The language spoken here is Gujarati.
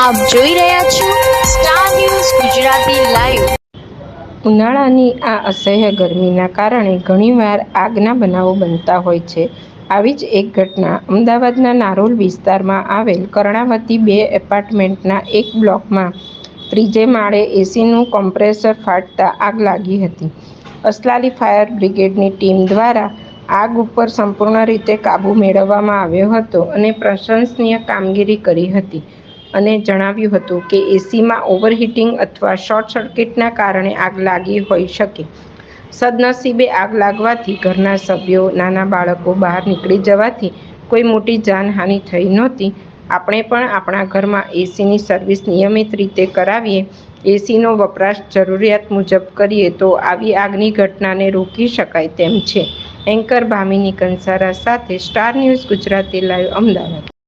આપ જોઈ રહ્યા છો સ્ટાર ન્યૂઝ ગુજરાતી લાઈવ ઉનાળાની આ અસહ્ય ગરમીના કારણે ઘણીવાર આગના બનાવો બનતા હોય છે. આવી જ એક ઘટના અમદાવાદના નારોલ વિસ્તારમાં આવેલ કર્ણાવતી બે એપાર્ટમેન્ટના એક બ્લોકમાં ત્રીજે માળે એસીનું કોમ્પ્રેસર ફાટતા આગ લાગી હતી. અસલાલી ફાયર બ્રિગેડની ટીમ દ્વારા આગ ઉપર સંપૂર્ણ રીતે કાબૂ મેળવવામાં આવ્યો હતો અને પ્રશંસનીય કામગીરી કરી હતી. અને જણાવ્યું હતું કે એસીમાં ઓવરહીટિંગ અથવા શોર્ટ સર્કિટના કારણે આગ લાગી હોઈ શકે. સદનસીબે આગ લાગવાથી ઘરના સભ્યો, નાના બાળકો બહાર નીકળી જવાથી કોઈ મોટી જાનહાનિ થઈ નહોતી. આપણે પણ આપણા ઘરમાં એસીની સર્વિસ નિયમિત રીતે કરાવીએ, એસીનો વપરાશ જરૂરિયાત મુજબ કરીએ તો આવી આગની ઘટનાને રોકી શકાય તેમ છે. એન્કર ભામિની કંસારા સાથે star news Gujarati live Ahmedabad.